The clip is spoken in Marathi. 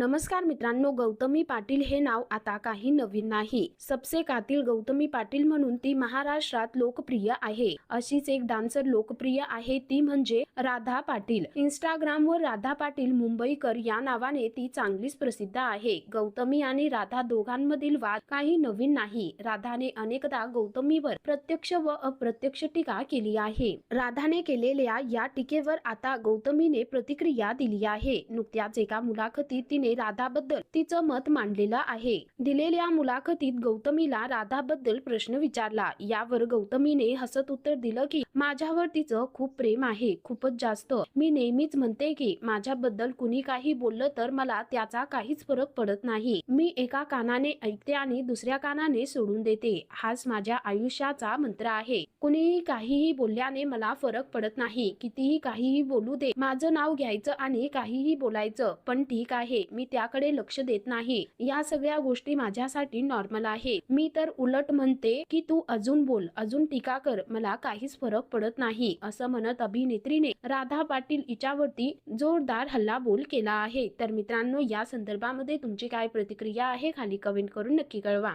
नमस्कार मित्रांनो गौतमी पाटील हे नाव आता काही नवीन नाही. सबसेकातील गौतमी पाटील म्हणून ती महाराष्ट्रात लोकप्रिय आहे. अशीच एक डान्सर लोकप्रिय आहे ती म्हणजे राधा पाटील. इंस्टाग्राम वर राधा पाटील मुंबईकर या नावाने ती चांगलीच प्रसिद्ध आहे. गौतमी आणि राधा दोघांमधील वाद काही नवीन नाही. राधाने अनेकदा गौतमीवर प्रत्यक्ष व अप्रत्यक्ष टीका केली आहे. राधाने केलेल्या या टीकेवर आता गौतमीने प्रतिक्रिया दिली आहे. नुकत्याच एका मुलाखतीत तिने राधाबद्दल तिचं मत मांडलेलं आहे. दिलेल्या मुलाखतीत गौतमीला राधाबद्दल प्रश्न विचारला. यावर गौतमीने हसत उत्तर दिलं की माझ्यावर तिचं खूप प्रेम आहे. खूपच जास्त. मी नेहमीच म्हणते की माझ्याबद्दल कुणी काही बोललं तर मला त्याचा काहीच फरक पडत नाही. मी एका कानाने ऐकते आणि दुसऱ्या कानाने सोडून देते. हाच माझ्या आयुष्याचा मंत्र आहे. कुणीही काहीही बोलल्याने मला फरक पडत नाही. कितीही काहीही बोलू दे. माझं नाव घ्यायचं आणि काहीही बोलायचं. पण ठीक आहे. मी त्याकडे लक्ष देत नाही. या सगळ्या गोष्टी माझ्यासाठी नॉर्मल आहे. मी तर उलट म्हणते की तू अजून बोल अजून टीका कर मला काहीच फरक पडत नाही असं म्हणत अभिनेत्रीने राधा पाटील हिच्यावरती जोरदार हल्लाबोल केला आहे. तर मित्रांनो या संदर्भामध्ये तुमची काय प्रतिक्रिया आहे खाली कमेंट करून नक्की कळवा.